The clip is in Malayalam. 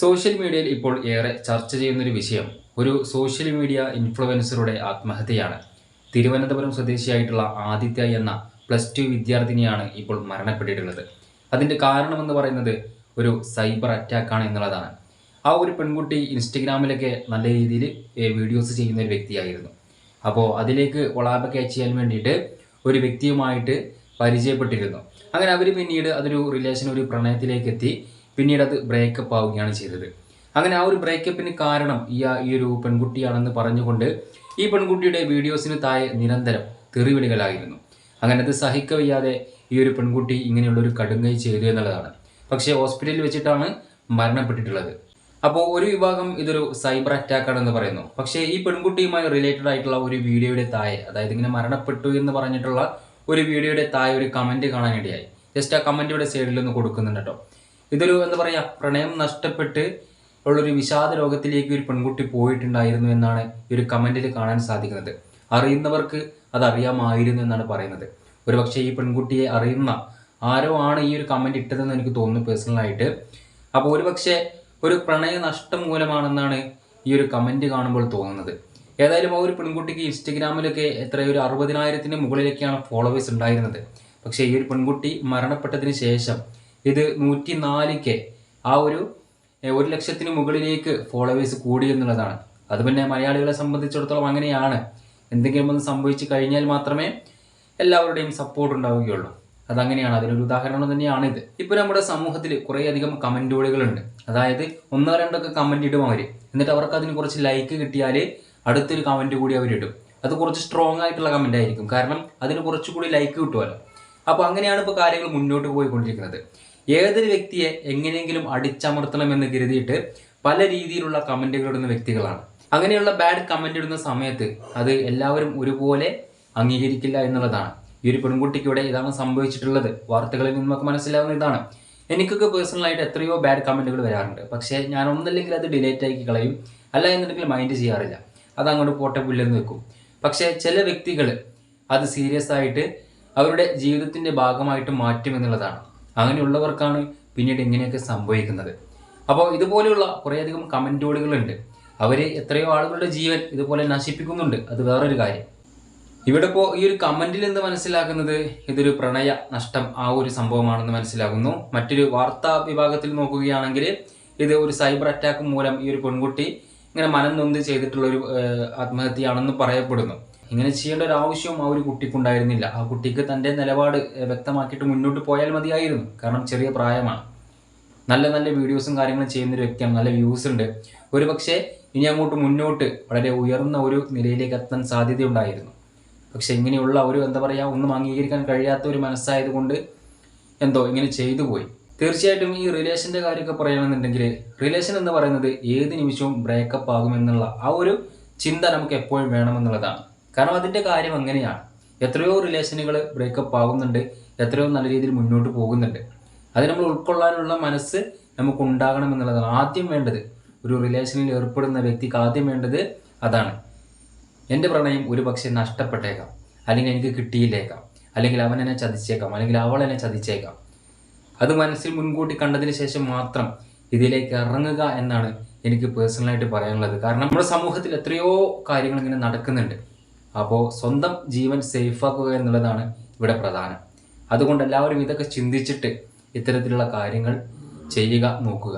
സോഷ്യൽ മീഡിയയിൽ ഇപ്പോൾ ഏറെ ചർച്ച ചെയ്യുന്നൊരു വിഷയം ഒരു സോഷ്യൽ മീഡിയ ഇൻഫ്ലുവൻസറുടെ ആത്മഹത്യയാണ്. തിരുവനന്തപുരം സ്വദേശിയായിട്ടുള്ള ആദിത്യ എന്ന പ്ലസ് ടു വിദ്യാർത്ഥിനിയാണ് ഇപ്പോൾ മരണപ്പെട്ടിട്ടുള്ളത്. അതിന്റെ കാരണമെന്ന് പറയുന്നത് ഒരു സൈബർ അറ്റാക്കാണ് എന്നുള്ളതാണ്. ആ ഒരു പെൺകുട്ടി ഇൻസ്റ്റഗ്രാമിലൊക്കെ നല്ല രീതിയിൽ വീഡിയോസ് ചെയ്യുന്ന ഒരു വ്യക്തിയായിരുന്നു. അപ്പോൾ അതിലേക്ക് കൊളാബ് ക്യാച്ച് ചെയ്യാൻ വേണ്ടിയിട്ട് ഒരു വ്യക്തിയുമായിട്ട് പരിചയപ്പെട്ടിരുന്നു. അങ്ങനെ അവർ പിന്നീട് അതൊരു റിലേഷൻ ഒരു പ്രണയത്തിലേക്ക് എത്തി. പിന്നീട് അത് ബ്രേക്കപ്പ് ആവുകയാണ് ചെയ്തത്. അങ്ങനെ ആ ഒരു ബ്രേക്കപ്പിന് കാരണം ഈ ഈ ഒരു പെൺകുട്ടിയാണെന്ന് പറഞ്ഞുകൊണ്ട് ഈ പെൺകുട്ടിയുടെ വീഡിയോസിന് താഴെ നിരന്തരം തെറിവിളികളായിരുന്നു. അങ്ങനെ അത് സഹിക്കവയ്യാതെ ഈ ഒരു പെൺകുട്ടി ഇങ്ങനെയുള്ള ഒരു കടുങ്കൈ ചെയ്തു എന്നുള്ളതാണ്. പക്ഷേ ഹോസ്പിറ്റലിൽ വെച്ചിട്ടാണ് മരണപ്പെട്ടിട്ടുള്ളത്. അപ്പോൾ ഒരു വിഭാഗം ഇതൊരു സൈബർ അറ്റാക്ക് ആണെന്ന് പറയുന്നു. പക്ഷേ ഈ പെൺകുട്ടിയുമായി റിലേറ്റഡ് ആയിട്ടുള്ള ഒരു വീഡിയോയുടെ താഴെ അതായത് ഇങ്ങനെ മരണപ്പെട്ടു എന്ന് പറഞ്ഞിട്ടുള്ള ഒരു വീഡിയോയുടെ താഴെ ഒരു കമന്റ് കാണാനിടയായി. ജസ്റ്റ് ആ കമന്റിയുടെ സൈഡിൽ ഒന്ന് കൊടുക്കുന്നുണ്ട് കേട്ടോ. ഇതൊരു എന്താ പറയുക പ്രണയം നഷ്ടപ്പെട്ട് ഉള്ളൊരു വിഷാദ രോഗത്തിലേക്ക് ഒരു പെൺകുട്ടി പോയിട്ടുണ്ടായിരുന്നു എന്നാണ് ഈ ഒരു കമന്റിൽ കാണാൻ സാധിക്കുന്നത്. അറിയുന്നവർക്ക് അത് അറിയാമായിരുന്നു എന്നാണ് പറയുന്നത്. ഒരു പക്ഷേ ഈ പെൺകുട്ടിയെ അറിയുന്ന ആരോ ആണ് ഈ ഒരു കമന്റ് ഇട്ടതെന്ന് എനിക്ക് തോന്നുന്നു പേഴ്സണലായിട്ട് അപ്പോൾ ഒരു പക്ഷേ ഒരു പ്രണയ നഷ്ടം മൂലമാണെന്നാണ് ഈ ഒരു കമന്റ് കാണുമ്പോൾ തോന്നുന്നത്. ഏതായാലും ആ ഒരു പെൺകുട്ടിക്ക് ഇൻസ്റ്റഗ്രാമിലൊക്കെ എത്ര ഒരു അറുപതിനായിരത്തിന് മുകളിലൊക്കെയാണ് ഫോളോവേഴ്സ് ഉണ്ടായിരുന്നത്. പക്ഷേ ഈ ഒരു പെൺകുട്ടി മരണപ്പെട്ടതിന് ശേഷം ഇത് നൂറ്റി നാല് കെ ആ ഒരു ഒരു ലക്ഷത്തിന് മുകളിലേക്ക് ഫോളോവേഴ്സ് കൂടി എന്നുള്ളതാണ്. അത് പിന്നെ മലയാളികളെ സംബന്ധിച്ചിടത്തോളം അങ്ങനെയാണ്. എന്തെങ്കിലും ഒന്ന് സംഭവിച്ചു കഴിഞ്ഞാൽ മാത്രമേ എല്ലാവരുടെയും സപ്പോർട്ട് ഉണ്ടാവുകയുള്ളൂ. അതങ്ങനെയാണ്. അതിനൊരു ഉദാഹരണം തന്നെയാണ് ഇത് ഇപ്പൊ നമ്മുടെ സമൂഹത്തിൽ കുറേയധികം കമന്റുകളുണ്ട് അതായത് ഒന്നോ രണ്ടൊക്കെ കമന്റ് ഇടും അവർ. എന്നിട്ട് അവർക്ക് അതിന് കുറച്ച് ലൈക്ക് കിട്ടിയാൽ അടുത്തൊരു കമന്റ് കൂടി അവരിടും അത് കുറച്ച് സ്ട്രോങ് ആയിട്ടുള്ള കമന്റ് ആയിരിക്കും. കാരണം അതിന് കുറച്ചുകൂടി ലൈക്ക് കിട്ടുമല്ലോ. അപ്പോൾ അങ്ങനെയാണ് ഇപ്പോൾ കാര്യങ്ങൾ മുന്നോട്ട് പോയിക്കൊണ്ടിരിക്കുന്നത്. ഏതൊരു വ്യക്തിയെ എങ്ങനെയെങ്കിലും അടിച്ചമർത്തണമെന്ന് കരുതിയിട്ട് പല രീതിയിലുള്ള കമന്റുകൾ ഇടുന്ന വ്യക്തികളാണ്. അങ്ങനെയുള്ള ബാഡ് കമന്റ് ഇടുന്ന സമയത്ത് അത് എല്ലാവരും ഒരുപോലെ അംഗീകരിക്കില്ല എന്നുള്ളതാണ്. ഈ ഒരു പെൺകുട്ടിക്ക് ഇവിടെ ഇതാണ് സംഭവിച്ചിട്ടുള്ളത്. വാർത്തകളിൽ നിന്ന് നമുക്ക് മനസ്സിലാവുന്ന ഇതാണ്. എനിക്കൊക്കെ പേഴ്സണലായിട്ട് എത്രയോ ബാഡ് കമന്റുകൾ വരാറുണ്ട്. പക്ഷേ ഞാൻ ഒന്നല്ലെങ്കിൽ അത് ഡിലേറ്റ് ആക്കി കളയും. അല്ല എന്നുണ്ടെങ്കിൽ മൈൻഡ് ചെയ്യാറില്ല. അത് അങ്ങോട്ട് പോട്ടെ പുല്ലെന്ന് വെക്കും. പക്ഷേ ചില വ്യക്തികൾ അത് സീരിയസ് ആയിട്ട് അവരുടെ ജീവിതത്തിന്റെ ഭാഗമായിട്ട് മാറ്റും എന്നുള്ളതാണ്. അങ്ങനെയുള്ളവർക്കാണ് പിന്നീട് ഇങ്ങനെയൊക്കെ സംഭവിക്കുന്നത്. അപ്പോൾ ഇതുപോലെയുള്ള കുറേയധികം കമന്റോടുകളുണ്ട് അവർ എത്രയോ ആളുകളുടെ ജീവൻ ഇതുപോലെ നശിപ്പിക്കുന്നുണ്ട്. അത് വേറൊരു കാര്യം. ഇവിടെ ഇപ്പോൾ ഈ ഒരു കമന്റിൽ നിന്ന് മനസ്സിലാക്കുന്നത് ഇതൊരു പ്രണയ നഷ്ടം ആ ഒരു സംഭവമാണെന്ന് മനസ്സിലാകുന്നു. മറ്റൊരു വാർത്താ വിഭാഗത്തിൽ നോക്കുകയാണെങ്കിൽ ഇത് ഒരു സൈബർ അറ്റാക്ക് മൂലം ഈ ഒരു പെൺകുട്ടി ഇങ്ങനെ മനം നൊന്ത് ചെയ്തിട്ടുള്ള ഒരു ആത്മഹത്യയാണെന്ന് പറയപ്പെടുന്നു. ഇങ്ങനെ ചെയ്യേണ്ട ഒരു ആവശ്യവും ആ ഒരു കുട്ടിക്കുണ്ടായിരുന്നില്ല. ആ കുട്ടിക്ക് തന്റെ നിലപാട് വ്യക്തമാക്കിയിട്ട് മുന്നോട്ട് പോയാൽ മതിയായിരുന്നു. കാരണം ചെറിയ പ്രായമാണ്. നല്ല നല്ല വീഡിയോസും കാര്യങ്ങളും ചെയ്യുന്ന ഒരു വ്യക്തിയാണ്. നല്ല വ്യൂസ് ഉണ്ട്. ഒരു പക്ഷേ ഇനി അങ്ങോട്ട് മുന്നോട്ട് വളരെ ഉയർന്ന ഒരു നിലയിലേക്ക് എത്താൻ സാധ്യതയുണ്ടായിരുന്നു. പക്ഷെ ഇങ്ങനെയുള്ള ഒരു എന്താ പറയുക ഒന്നും അംഗീകരിക്കാൻ കഴിയാത്ത ഒരു മനസ്സായതുകൊണ്ട് എന്തോ ഇങ്ങനെ ചെയ്തു പോയി. തീർച്ചയായിട്ടും ഈ റിലേഷന്റെ കാര്യമൊക്കെ പറയുകയാണെന്നുണ്ടെങ്കിൽ റിലേഷൻ എന്ന് പറയുന്നത് ഏത് നിമിഷവും ബ്രേക്കപ്പ് ആകുമെന്നുള്ള ആ ഒരു ചിന്ത നമുക്ക് എപ്പോഴും വേണമെന്നുള്ളതാണ്. കാരണം അതിന്റെ കാര്യം അങ്ങനെയാണ്. എത്രയോ റിലേഷനുകൾ ബ്രേക്കപ്പ് ആകുന്നുണ്ട് എത്രയോ നല്ല രീതിയിൽ മുന്നോട്ട് പോകുന്നുണ്ട്. അത് നമ്മൾ ഉൾക്കൊള്ളാനുള്ള മനസ്സ് നമുക്ക് ഉണ്ടാകണം എന്നുള്ളതാണ്. ആദ്യം വേണ്ടത് ഒരു റിലേഷനിൽ ഏർപ്പെടുന്ന വ്യക്തിക്ക് ആദ്യം വേണ്ടത് അതാണ്. എന്റെ പ്രണയം ഒരു പക്ഷേ നഷ്ടപ്പെട്ടേക്കാം. അല്ലെങ്കിൽ എനിക്ക് കിട്ടിയില്ലേക്കാം. അല്ലെങ്കിൽ അവൻ എന്നെ ചതിച്ചേക്കാം. അല്ലെങ്കിൽ അവൾ എന്നെ ചതിച്ചേക്കാം. അത് മനസ്സിൽ മുൻകൂട്ടി കണ്ടതിന് ശേഷം മാത്രം ഇതിലേക്ക് ഇറങ്ങുക എന്നാണ് എനിക്ക് പേഴ്സണലായിട്ട് പറയാനുള്ളത്. കാരണം നമ്മുടെ സമൂഹത്തിൽ എത്രയോ കാര്യങ്ങൾ ഇങ്ങനെ നടക്കുന്നുണ്ട്. അപ്പോൾ സ്വന്തം ജീവൻ സേഫാക്കുക എന്നുള്ളതാണ് ഇവിടെ പ്രധാനം. അതുകൊണ്ട് എല്ലാവരും ഇതൊക്കെ ചിന്തിച്ചിട്ട് ഇത്തരത്തിലുള്ള കാര്യങ്ങൾ ചെയ്യുക നോക്കുക.